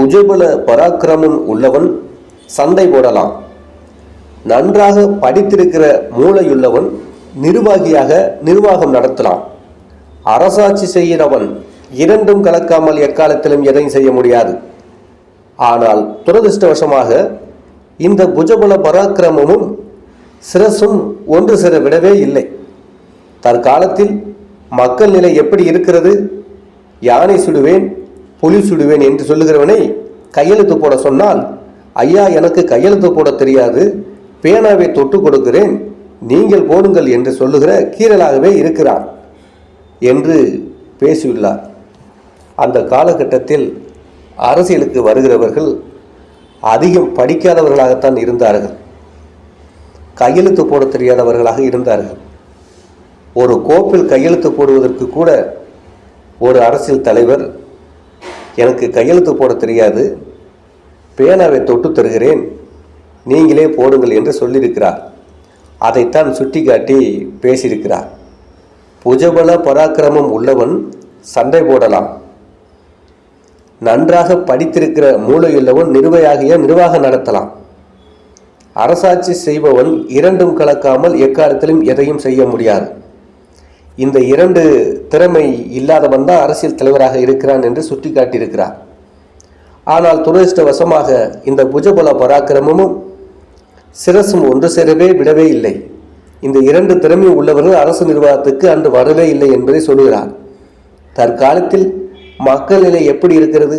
புஜபல பராக்கிரமம் உள்ளவன் சண்டை போடலாம். நன்றாக படித்திருக்கிற மூளையுள்ளவன் நிர்வாகியாக நிர்வாகம் நடத்தலாம். அரசாட்சி செய்கிறவன் இரண்டும் கலக்காமல் எக்காலத்திலும் எதையும் செய்ய முடியாது. ஆனால் துரதிருஷ்டவசமாக இந்த புஜபல பராக்கிரமமும் சிரசும் ஒன்று சேர விடவே இல்லை. தற்காலத்தில் மக்கள் நிலை எப்படி இருக்கிறது? யானை சுடுவேன் புலி சுடுவேன் என்று சொல்லுகிறவனை கையெழுத்து போட சொன்னால் ஐயா எனக்கு கையெழுத்து போட தெரியாது. பேனாவை தொட்டு கொடுக்கிறேன். நீங்கள் போடுங்கள் என்று சொல்லுகிற கீரலாகவே இருக்கிறான் என்று பேசியுள்ளார். அந்த காலகட்டத்தில் அரசியலுக்கு வருகிறவர்கள் அதிகம் படிக்காதவர்களாகத்தான் இருந்தார்கள். கையெழுத்து போட தெரியாதவர்களாக இருந்தார்கள். ஒரு கோப்பில் கையெழுத்து போடுவதற்கு கூட ஒரு அரசியல் தலைவர் எனக்கு கையெழுத்து போட தெரியாது. பேனாவை தொட்டு தருகிறேன். நீங்களே போடுங்கள் என்று சொல்லியிருக்கிறார். அதைத்தான் சுட்டிக்காட்டி பேசியிருக்கிறார். புஜபல பராக்கிரமம் உள்ளவன் சண்டை போடலாம். நன்றாக படித்திருக்கிற மூளையுள்ளவன் நிர்வாகிய நிர்வாகம் நடத்தலாம். அரசாட்சி செய்பவன் இரண்டும் கலக்காமல் எக்காலத்திலும் எதையும் செய்ய முடியாது. இந்த இரண்டு திறமை இல்லாதவன் தான் அரசியல் தலைவராக இருக்கிறான் என்று சுட்டிக்காட்டியிருக்கிறார். ஆனால் துரதிருஷ்டவசமாக இந்த புஜபல பராக்கிரமமும் சிரசும் ஒன்று சேரவே விடவே இல்லை. இந்த இரண்டு திறமை உள்ளவர்கள் அரசு நிர்வாகத்துக்கு அன்று வரவே இல்லை என்பதை சொல்லுகிறார். தற்காலத்தில் மக்கள் நிலை எப்படி இருக்கிறது?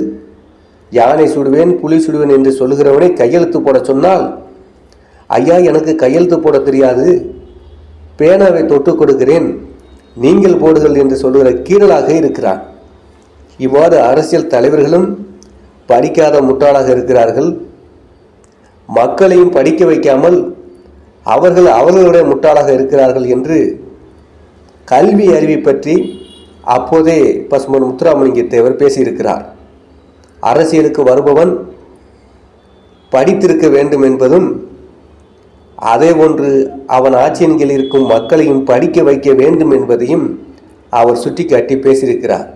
யானை சுடுவேன் புலி சுடுவேன் என்று சொல்லுகிறவனை கையெழுத்து போட சொன்னால் ஐயா எனக்கு கையெழுத்து போட தெரியாது. பேனாவை தொட்டு கொடுக்கிறேன். நீங்கள் போடுங்கள் என்று சொல்லுகிற கீழலாக இருக்கிறார். இவ்வாறு அரசியல் தலைவர்களும் படிக்காத முட்டாளாக இருக்கிறார்கள். மக்களையும் படிக்க வைக்காமல் அவர்கள் அவர்களுடைய முட்டாளாக இருக்கிறார்கள் என்று கல்வி அறிவை பற்றி அப்போதே பசுமன் முத்துராமலிங்க தேவர் பேசியிருக்கிறார். அரசியலுக்கு வருபவன் படித்திருக்க வேண்டும் என்பதும் அதே போன்று அவன் ஆட்சியின் கீழ் இருக்கும் மக்களையும் படிக்க வைக்க வேண்டும் என்பதையும் அவர் சுட்டிக்காட்டி பேசியிருக்கிறார்.